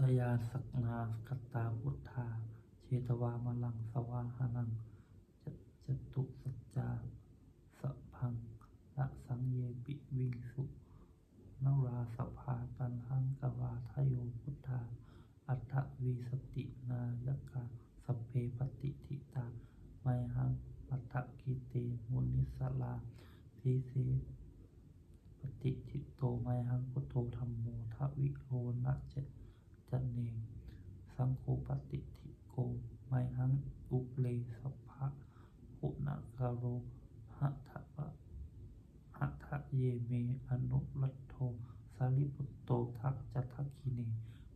ชยาสักนาคตาพุทธาเชตวามลังสวาหานังจจตุสัจจาสพังละสังเยปิวิงสุนราสภาตันหังกวาทโยพุทธาอัตถวีสตินายกาสพเพปฏิทิตา ไมหังปัตถกิเตมุนิสลาทีเสปฏิทิโตไมหังพุทโธธรรมโมทวิโรนะเจจันเน สังโฆปฏิทิโก ไมหังอุ เลสัพพะปุณกโรหัตถะหัตถะเยเมอนุรัตโทสาริปุตโตทักจัทักคิเน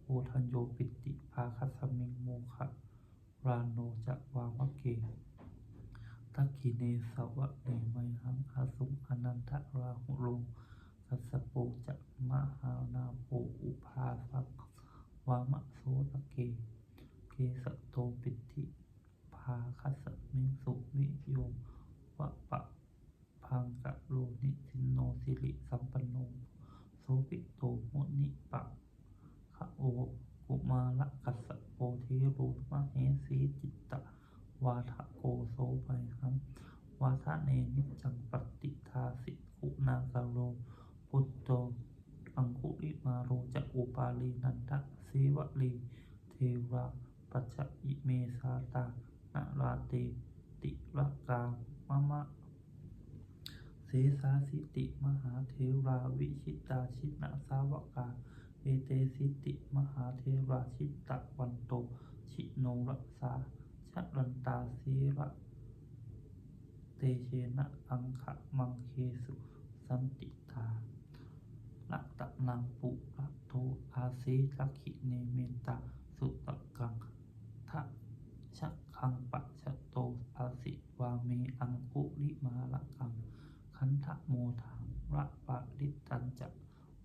โอทันโยปิติภาคัสมิงโมคะราโนจะวามะเกทักขิเนสวะเนไมหังอาสุงอนันทราหุโรกัสสโปจะมหานาโปอุภาสังวามะโสตะเก เกสะโตปิติภาคัสมิงสุวิโยวะปะพังกะโลนิสินโนสิริสัมปันโนโสปิโตมุนิปะ คะโอกุมาละกัสสะโปเทโรมะเฮสีจิตตะ วาทะโกโสไยหัง วาทะเนนิจจังปฏิทาสิกุนากาโร พุทโต อังคุลิมาโรจะอุปา ลีนันทะสีวลี เทวาปัจจิเมสาตานาราเตติระกามะมะเสสาสิติมหาเทราวิชิตาชินะสาวกา เอเตสิติมหาเทราชิตะวันโต ชิโนรักษาชรันตาสีระเตเชนะอังคะมังเคสุสันติตาละตะนังปุระ โทอาสิลักขิเนเมนตาสุตะกังทะชะคังปะชะโตอาสิวาเมอังคุลิมาละกัง คันทะโมทังระปะริตันจะ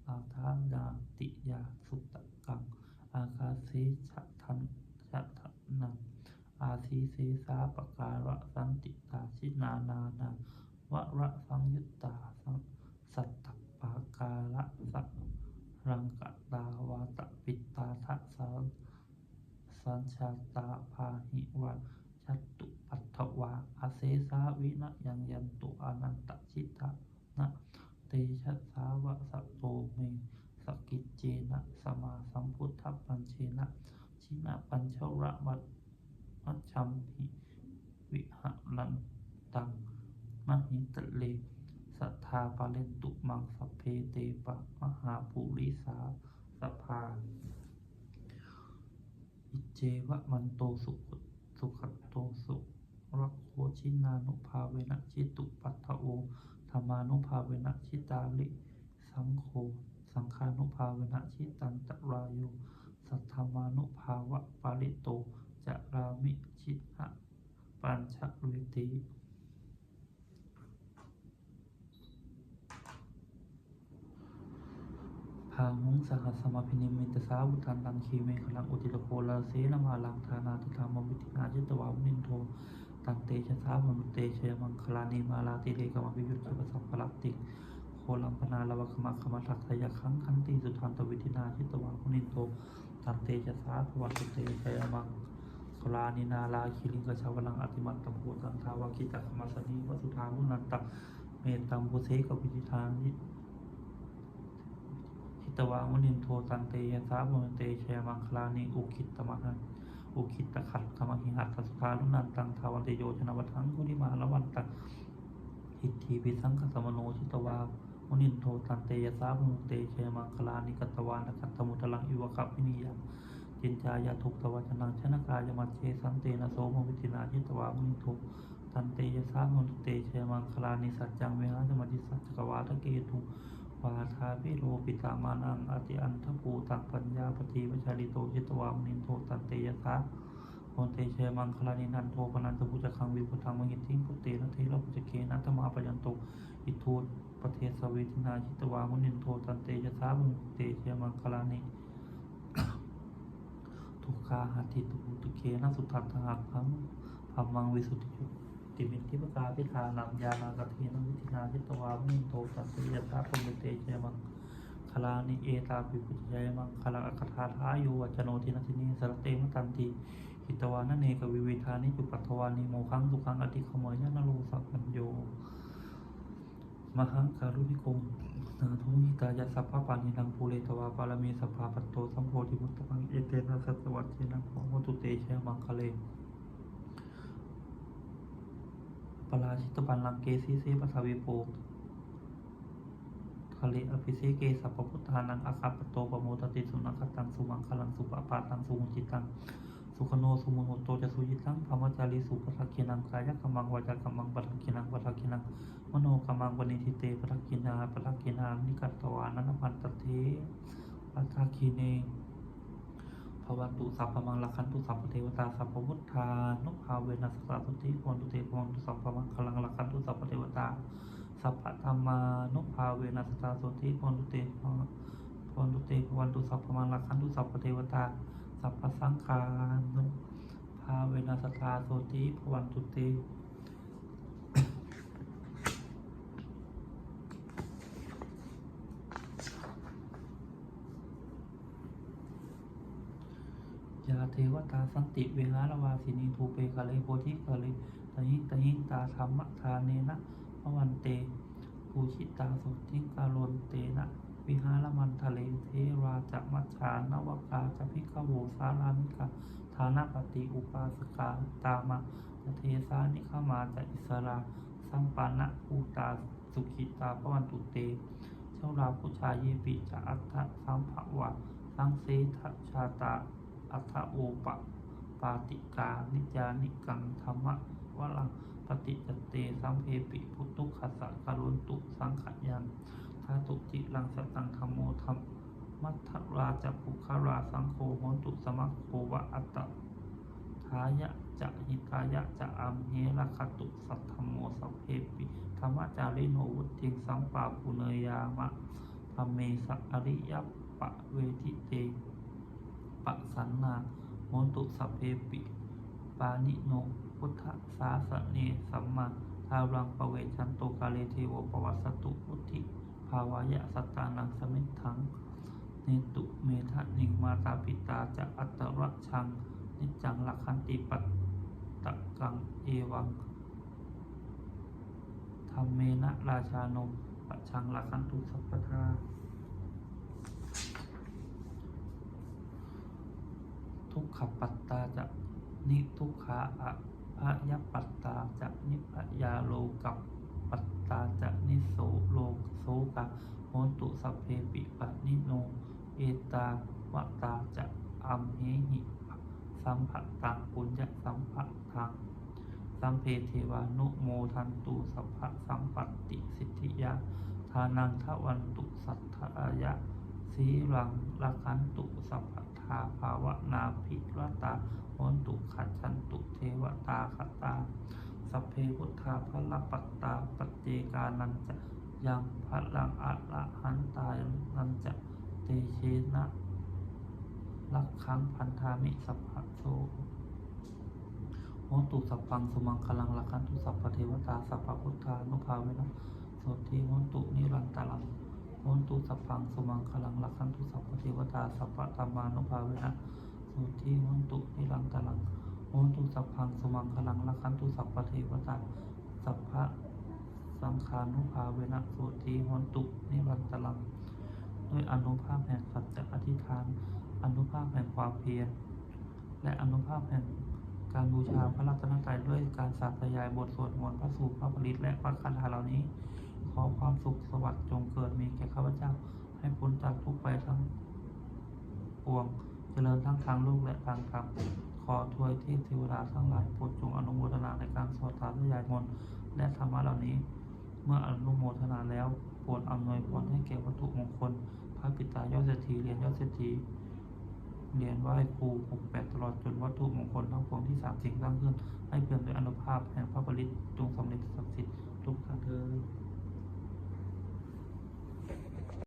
อาทานาติยาสุตตะกัง อาคาเสชะทันชะทะนัง อาทีเสสาปการะสันติตาชินานานาวะระสังยุตตาสังสัตตปาการะสักรังกตาวาตปิตาทะสังสัญชาตาพาหิวะชัตตุปัตถวาอาเสสาวินะยังยันตุอนันตชิตานะเตชะสาวะสะโตเมสกิจเจ นะสมาสัมพุทธปัญเชนะ ชินะปัญชระวัตมัชชัมหิวิหะรันตังมหิตเลสัทธาปาเลนตุมังสเพเตปะมหาภูริสาสภา อิเจวะมันโตสุขสุขโตสุรักโคชินานุภาเวนะชิตุปัฏฐโอธรรมานุภาเวนะชิตาลิสังโฆ สังฆานุภาเวนะชิตันตรายโยสัทธมานุภาวะปาริโตจะรามิชิหะปัญชเวทีพาหุงสหัสมาพินิมิตสาวุทันตังคีเมฆลังอุติตโกลาเสนมาลังธานาติธรรมวิธินาจิตวามนินโทตันเตชะสามนุเตชยมังคลานิมาลาติเรกมวิยุตถสัพพลักติ โคลัมปนาลวะขมักขมัทักทยคังคันติสุทันตวิธินาจิตวามุนินโทตันเตชะสาภวัตุเตชยมังคลานินาลาคิลิงกชาวลังอติมันตมโพตันทาวาคิจักขมัสนีวสุธามุนันตังเมตตังบุเสกวิธิทานิทิตวามุนินโทตันเตยะสามุนเตชยมังคลานิอุคิตตมหันอุคิตตะขัดธรรมหิหัตสุภาลุนันตังทาวันเตโยชนวัทังกุนิมาละวันตังหิทธีปิสังคสมโนชิตวา มุนินโทตันเตยสามุเตชยมังคลานิกัตวานกัตตมุตลังอิวะคัพพินิยาจินจายาทุกตวาชนังชนกายมัจเชสันเตนะโสมวิตินาชิตวามุนินโทตันเตยสามุนเตชยมังคลานิสัจจังเวหะธรรมติสัจจกวาทะเกตุวาทาพิโรปิตามานังอติอันทภูตังปัญญาปฏิวชาลิโตจิตวามนินโทตันเตยสา โอนเตเชมังคลานินันโทปนันตพุจคังวิพุทังมหิทิงพุเตนะเทระพุจเกนัตมาปยันโตอิทูตปเทสเวทินาจิตวามุนินโทตันเตยะสามุเตเชมังคลานิทุกขาหัติตุตุเคนะสุทัตถะพังพัมมังวิสุทธิยุติมิทิปกาพิธานังยานากเทนวิธินาจิตวามุนินโทตันเตยะสาพมิเตเชมังคลานิเอตาปิปุจจายมังคลาอัคคาทายุวัจโนทินัสินีสรเตมตันติ หิตวานะเนกวิวิธานิจุปัตวานิโมขังสุขังอติขโมยยนโลสัพพัญโยมหังการุณิโกนาโทหิตายะสัพพะปานินังภูเรตวาปารมีสัพพะปัตโตสัมโพธิมุตตังเอเตนะสัสวัตเจนะโหตุเตชะมังคะเลปราชิตปันลังเกสีเสปัสวิโปทะเลอภิเสเกสัพพพุทธานังอาคาปโตปโมตติสุนัขตังสุมังคลังสุปปาตังสุมุจิตัง สุขโนสุมโหโตจะสุยิตังพรหมจารีสุปทักินังกายกรรมังวาจากรรมังปทักินังปทักินังมโนกรรมังวนิทิเตปทักินาปทักินานิกัตตวานันพันตเทปทักขิเนภวันตุสัพพมังลักขันตุสัพพเทวตาสัพพพุทธานุภาเวนัสสะตุติพวันตุเตพวันตุสัพพมังคลังลักขันตุสัพพเทวตาสัพพธรรมานุภาเวนัสสะตุติพวันตุเตพวันตุเตพวันตุสัพพมังลักขันตุสัพพเทวตา สัพพสังฆานุภาเวนัสสะตุติพวันตุเตยาเทวตาสันติเวหารวาสินีทูเปกะเลโพธิกะเลตหิตหิตาธรรมทานเนนะพระวันเตภูชิตาสุทิงกาลนเตนะ วิหารมันทะเลเทราจะมัจฉานวกาจะพิกโวสารานิกาฐานะปฏิอุปาสกาตามาจะเทสานิขมาจะอิสราสัมปันะภูตาสุขิตาพระวันตุเตเจ้าราผู้ชายเยปิจะอัฏฐสัมภวะสังเสทชาตาอัฏฐโอปะปาติกา นิจานิกังธรรมะวลังปฏิจเตสัมเพปิพุทธุขัสสะการุนตุสังขยัน ทาตุจิลังสตังธรรมโมธรรมมัทธราจะภุคาราสังโฆโหนตุสมัคโควะอัตตทายะจะหิตายะจะอัมเหระคตุสัทธมโมสัพเพปิธรรมจาริโนวุติงสัมปาปุเนยามะธรรมเมสอริยปะเวทิเตปะสันนาโหนตุสัพเพปิปานิโนพุทธสาสเนสัมมาทารังปเวชันโตกาเลเทวปวัสสตุพุทธิ ภาวายะสัตตานังสมิทธังเนตุเมทะนิงมาตาปิตาจะอัตระชัง นิจังลักขันติปัตตะกังเอวังธรรมเมนะราชาโนปัจชังลักขันตุสัพพทาทุกขปัตตาจะนิทุกขาอะพยปัตตาจะนิพยาโลกับปัตตาจะนิโสโลโสกะโหนตุสัพเพปิปะนิโน เอตาวตาจะอัมเหหิ สัมผัสตังปุญญสัมผัสทังสัมเพเทวานุโมทันตุสัพพะสัมปัตติสิทธิยาทานังทวันตุสัทธายะสีรังละคันตุสัพพทาภาวนาภิรตาโหนตุขัดชันตุเทวตาคตาสัพเพพุทธาพละปัตตาปฏิเจกานันจะยังพลังอะละหันตานันจะเตเชนะ ลักขังพันธามิสัพพะโชโหนตุสัพพังสมังคลังละคันตุสัพพเทวตาสัพพพุทธานุภาเวนะโสติโหนตุนิรันตลังโหนตุสัพพังสมังคลังลักขันตุสัพพเทวตาสัพพะธรรมานุภาเวนะสุทีโหนตุนิรังตลังโหนตุสัพพังสมังคลังลักขันตุสัพพเทวตาสัพพะสังขานุภาเวนะสุทีโหนตุนิรันตลังด้วยอนุภาพแห่งสัจจะอธิษฐาน อนุภาพแห่งความเพียรและอนุภาพแห่งการบูชาพระรัตนตรัยด้วยการสาธยายบทสวดมนต์พระสูตรพระผลิตและพระคาถาเหล่านี้ ขอความสุขสวัสดิ์จงเกิดมีแก่ข้าพเจ้า ให้พ้นจากทุกไปทั้งปวง เจริญทั้งทางโลกและทางธรรมขอทวยเทพเทวดาทั้งหลายโปรดจงอนุโมทนาในการสวดสาธยายมนต์และธรรมะเหล่านี้ เมื่ออนุโมทนาแล้วโปรดอำนวยพรให้แก่วัตถุมงคล พระปิตายอดเศรษฐีเหรียญยอดเศรษฐี เรียนไหว้ครู68ตลอดจนวัตถุมงคลทั้งปวงที่สามสิ่งสร้างขึ้น ให้เปี่ยนด้วยอนุภาพแห่งพระบริตรจงสำเร็จศักดิ์สิทธิ์ทุกท่านเธอ